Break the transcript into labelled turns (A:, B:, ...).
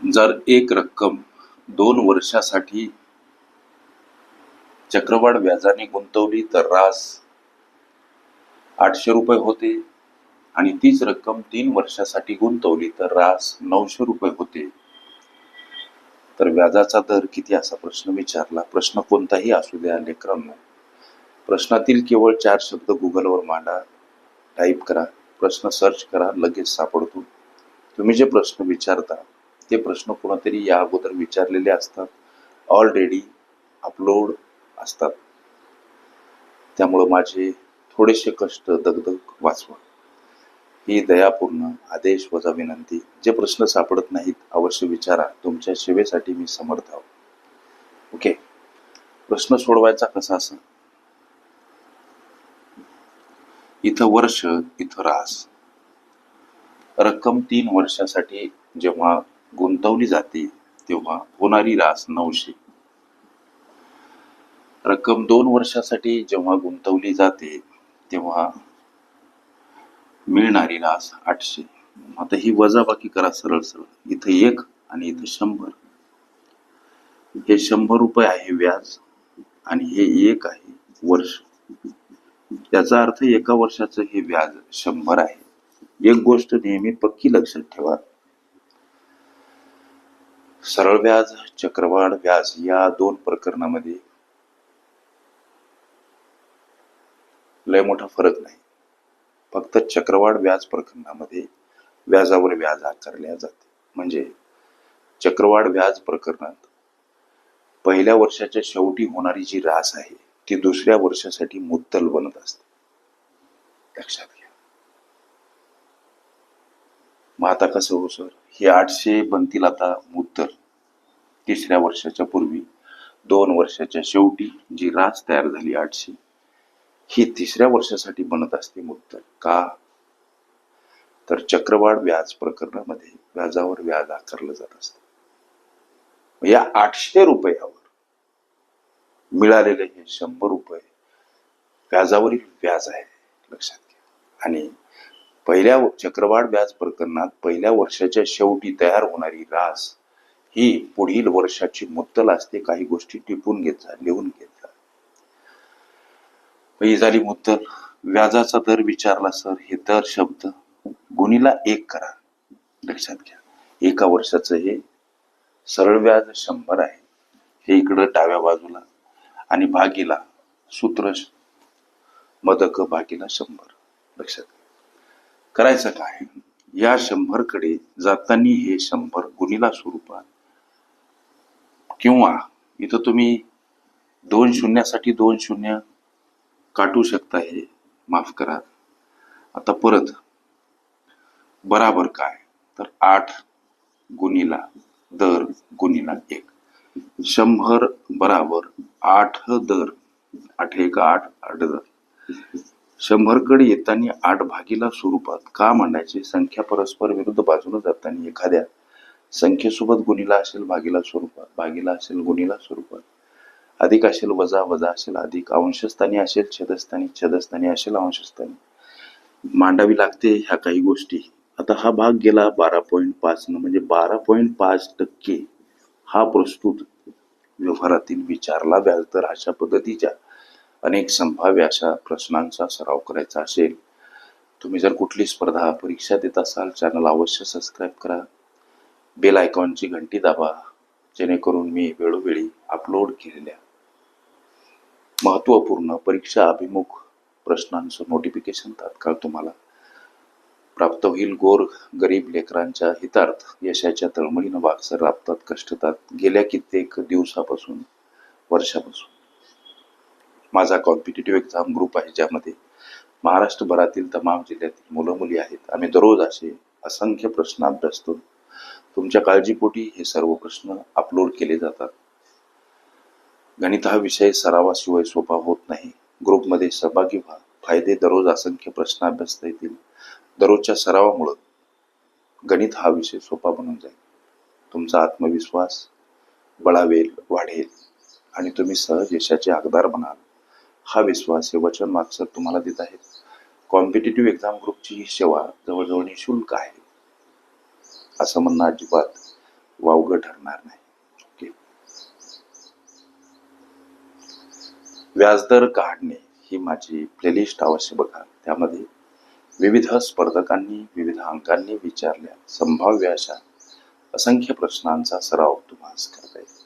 A: जर एक रक्कम दोन वर्षासाठी चक्रवाढ व्याजाने गुंतवली तर रास आठशे रुपये होते आणि तीच रक्कम तीन वर्षासाठी गुंतवली तर रास नऊशे रुपये होते. तर व्याजाचा दर किती असा प्रश्न विचारला? प्रश्न कोणताही असू द्या लेकरांनो. प्रश्नातील केवळ चार शब्द गुगलवर मांडा टाईप करा प्रश्न सर्च करा लगेच सापडतो. तुम्ही जे प्रश्न विचारता ते प्रश्न कोणतरी या अगोदर विचारलेले असतात. ऑलरेडी अपलोड असतात. त्यामुळं माझे थोडेसे कष्ट दगदग वाचवा. ही दयापूर्ण आदेश वजा विनंती. जे प्रश्न सापडत नाहीत अवश्य विचारा. तुमच्या सेवेसाठी मी समर्थ आहो. ओके. प्रश्न सोडवायचा कसा असा? इथं वर्ष इथं रास. रक्कम तीन वर्षासाठी जेव्हा गुंतवली जाते तेव्हा होणारी रास नऊशे रक्कम दोन वर्षासाठी जेव्हा गुंतवली जाते तेव्हा मिळणारी रास आठशे. आता ही वजाबाकी करा सरळ सरळ. इथं एक आणि इथं शंभर. हे शंभर रुपये आहे व्याज आणि हे एक आहे वर्ष. याचा अर्थ एका वर्षाचं हे व्याज शंभर आहे. एक गोष्ट नेहमी पक्की लक्षात ठेवा. सरळ व्याज चक्रवाढ व्याज या दोन प्रकरणामध्ये लय मोठा फरक नाही. फक्त चक्रवाढ व्याज प्रकरणामध्ये व्याजावर व्याज आकारल्या जाते. म्हणजे चक्रवाढ व्याज प्रकरणात पहिल्या वर्षाच्या शेवटी होणारी जी रास आहे ती दुसऱ्या वर्षासाठी मुद्दल बनत असते. लक्षात घ्या. मग आता कसं हो सर? हे आठशे बनतील आता मुद्दल. तिसऱ्या वर्षाच्या पूर्वी दोन वर्षाच्या शेवटी जी राच तयार झाली आठशे ही तिसऱ्या वर्षासाठी बनत असते मुद्दल. का? तर चक्रवाढ व्याज प्रकरणामध्ये व्याजावर व्याज आकारलं जात असत. या आठशे रुपयावर मिळालेले हे शंभर रुपये व्याजावरील व्याज आहे लक्षात घ्या. आणि पहिल्या चक्रवाढ व्याज प्रकरणात पहिल्या वर्षाच्या शेवटी तयार होणारी रास ही पुढील वर्षाची मुद्दल असते. काही गोष्टी टिपून घेत जा लिहून घेत जा. ही झाली मुद्दल. व्याजाचा दर विचारला सर. हे दर शब्द गुणीला एक करा. लक्षात घ्या. एका वर्षाचं हे सरळ व्याज शंभर आहे. हे इकडं डाव्या बाजूला आणि भागीला सूत्र मदक भागीला शंभर. लक्षात घ्या. करायचं काय? या शंभरकडे हे शंभर गुणीला स्वरूपात किंवा इथं तुम्ही दोन शून्यासाठी दोन शून्य काटू शकता हे माफ करा. आता परत बराबर काय? तर आठ गुणीला दर गुणीला एक. शंभर बराबर आठ दर आठ एक आठ आठ दर. शंभरकडे येताना आठ भागीला स्वरूपात का मांडायचे? संख्या परस्पर विरुद्ध बाजूला जाताना एखाद्या संख्येसोबत गुणीला असेल भागीला स्वरूपात भागीला असेल गुणीला स्वरूपात अधिक असेल वजा वजा असेल अधिक. अंशस्थानी असेल छेदस्थानी छेदस्थानी असेल अंशस्थानी. मांडावी लागते ह्या काही गोष्टी. आता हा भाग गेला बारा पॉईंट पाच न म्हणजे बारा पॉईंट पाच टक्के हा प्रस्तुत व्यवहारातील विचारला व्याजदर अशा पद्धतीच्या अनेक संभाव्य अशा प्रश्नांचा सराव करायचा असेल. तुम्ही जर कुठली स्पर्धा परीक्षा देत असाल चॅनल अवश्य सबस्क्राईब करा. बेल आयकॉनची घंटी दाबा जेणेकरून मी वेळोवेळी अपलोड केलेल्या महत्त्वपूर्ण परीक्षा अभिमुख प्रश्नांचं नोटिफिकेशन तात्काळ तुम्हाला प्राप्त होईल? गोर गरीब लेकरांच्या हितार्थ यशाच्या तळमळीनं वागसर राबतात कष्टतात गेल्या कित्येक दिवसापासून वर्षापासून. माझा कॉम्पिटेटिव्ह एक्झाम ग्रुप आहे ज्यामध्ये महाराष्ट्रभरातील तमाम जिल्ह्यातील मुलं मुली आहेत. आम्ही दररोज असे असंख्य प्रश्न अभ्यासतो तुमच्या काळजीपोटी हे सर्व प्रश्न अपलोड केले जातात. गणित हा विषय सरावाशिवाय सोपा होत नाही. ग्रुपमध्ये सहभागी व्हा. फायदे दररोज असंख्य प्रश्न अभ्यासता येतील. दररोजच्या सरावामुळं गणित हा विषय सोपा बनून जाईल. तुमचा आत्मविश्वास बळावेल वाढेल आणि तुम्ही सहज यशाचे हकदार बनाल. हा विश्वास हे वचन मागसर तुम्हाला देत आहेत. कॉम्पिटेटिव्ह एक्झाम ग्रुपची ही सेवा जवळजवळ निशुल्क आहे. असं म्हणणं अजिबात वावगं ठरणार नाही. ओके व्याजदर काढणे ही माझी प्लेलिस्ट अवश्य बघा. त्यामध्ये विविध स्पर्धकांनी विविध अंकांनी विचारल्या संभाव्य अशा असंख्य प्रश्नांचा सराव तुम्हाला करता येईल.